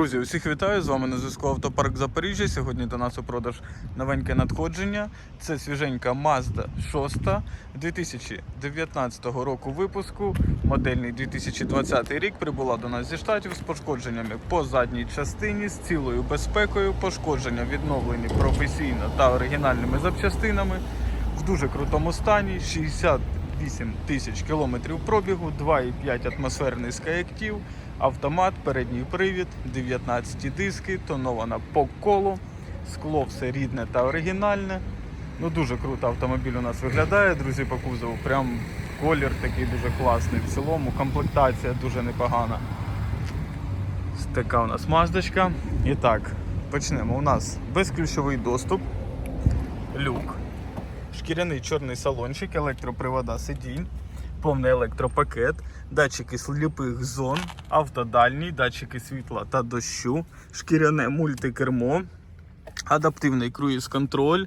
Друзі, усіх вітаю! З вами на зв'язку Автопарк Запоріжжя. Сьогодні до нас у продаж новеньке надходження. Це свіженька Mazda 6 2019 року випуску. Модельний 2020 рік прибула до нас зі штатів з пошкодженнями по задній частині, з цілою безпекою, пошкодження відновлені професійно та оригінальними запчастинами. В дуже крутому стані. 68 тисяч кілометрів пробігу, 2,5 атмосферний скаєктив, автомат, передній привід, 19 диски, тонована по колу, скло все рідне та оригінальне. Ну дуже круто автомобіль у нас виглядає, друзі, по кузову. Прям колір такий дуже класний. В цілому комплектація дуже непогана. Така у нас маздочка. І так, почнемо. У нас безключовий доступ, люк, шкіряний чорний салончик, електропривода сидінь, повний електропакет, датчики сліпих зон, автодальній, датчики світла та дощу, шкіряне мультикермо, адаптивний круїз-контроль.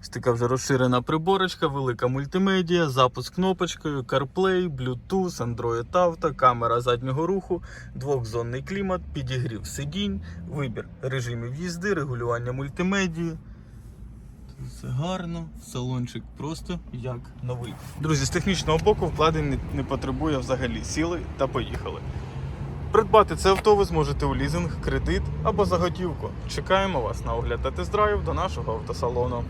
Ось така вже розширена приборочка, велика мультимедіа, запуск кнопочкою, CarPlay, Bluetooth, Android Auto, камера заднього руху, двохзонний клімат, підігрів сидінь, вибір режимів їзди, регулювання мультимедії. Все гарно, салончик просто як новий. Друзі, з технічного боку вкладень не, потребує взагалі. Сіли та поїхали. Придбати це авто ви зможете у лізинг, кредит або заготівку. Чекаємо вас на огляд та тест-драйв до нашого автосалону.